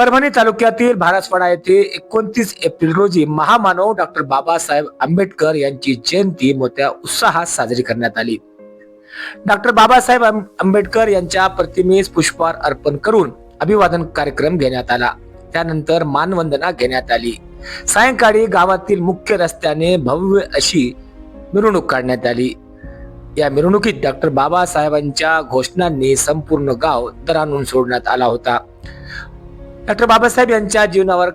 परभणी तालुक्यातील भारसवाडा येथे एकोणतीस एप्रिल रोजी महामानव डॉक्टर बाबासाहेब आंबेडकर यांची जयंती मोठ्या उत्साहात साजरी करण्यात आली. डॉक्टर बाबासाहेब आंब- आंबेडकर यांच्या प्रतिमेस पुष्पहार अर्पण करून अभिवादन कार्यक्रम घेण्यात आला. त्यानंतर मानवंदना घेण्यात आली. सायंकाळी गावातील मुख्य रस्त्याने भव्य अशी मिरवणूक काढण्यात आली. या मिरवणुकीत डॉक्टर बाबासाहेबांच्या घोषणांनी संपूर्ण गाव दरानून सोडण्यात आला होता. डॉक्टर बाबासाहेब यांच्या जीवनावर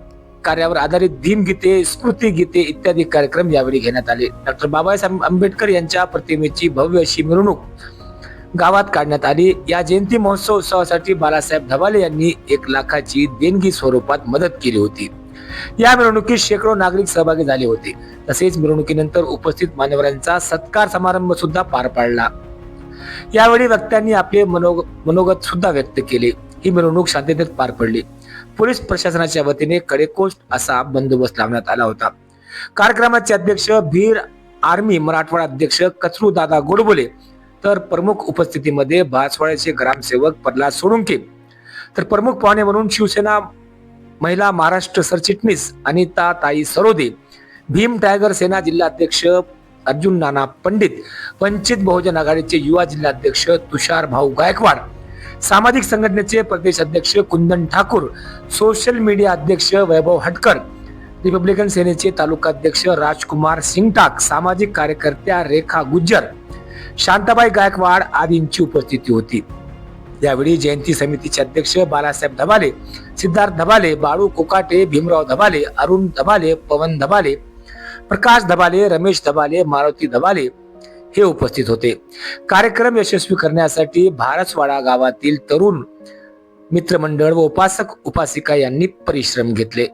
कार्यावर आधारित भीमगीते स्मृती गीते इत्यादी कार्यक्रम यावेळी घेण्यात आले. डॉक्टर बाबासाहेब आंबेडकर यांच्या प्रतिमेची भव्य अशी मिरवणूक गावात काढण्यात आली. या जयंती महोत्सव उत्सवासाठी बाळासाहेब धबाले यांनी एक लाखाची देणगी स्वरूपात मदत केली होती. या मिरवणुकीत शेकडो नागरिक सहभागी झाले होते. तसेच मिरवणुकीनंतर उपस्थित मान्यवरांचा सत्कार समारंभ सुद्धा पार पाडला. यावेळी वक्त्यांनी आपले मनोगत सुद्धा व्यक्त केले. ही मिरवणूक शांततेत पार पडली. पोलीस प्रशासनाच्या वतीने कडेकोट असा बंदोबस्त लावण्यात आला होता. कार्यक्रमाचे अध्यक्ष भीर आर्मी मराठवाडा अध्यक्ष कचरू दादा गोडबोले तर प्रमुख उपस्थितीमध्ये भासवाड्याचे ग्रामसेवक प्रल्हाद सोळुंके तर प्रमुख पाहुणे म्हणून शिवसेना महिला महाराष्ट्र सरचिटणीस अनिता ताई सरोदे भीम टायगर सेना जिल्हाध्यक्ष अर्जुन नाना पंडित वंचित बहुजन आघाडीचे युवा जिल्हाध्यक्ष तुषार भाऊ गायकवाड सामाजिक संघटनेचे प्रदेश अध्यक्ष कुंदन ठाकूर सोशल मीडिया अध्यक्ष वैभव हटकर रिपब्लिकन सेनेचे तालुका अध्यक्ष राजकुमार सिंगटाक सामाजिक कार्यकर्त्या रेखा गुज्जर शांताबाई गायकवाड आदींची उपस्थिती होती. यावेळी जयंती समितीचे अध्यक्ष बालासाहेब धबाले सिद्धार्थ धबाले बाळू कोकाटे भीमराव धबाले अरुण धबाले पवन धबाले प्रकाश धबाले रमेश धबाले मारुती धबाले हे उपस्थित होते. कार्यक्रम यशस्वी करण्यासाठी भारसवाडा गावातील तरुण मित्रमंडळ व उपासक उपासिका यांनी परिश्रम घेतले.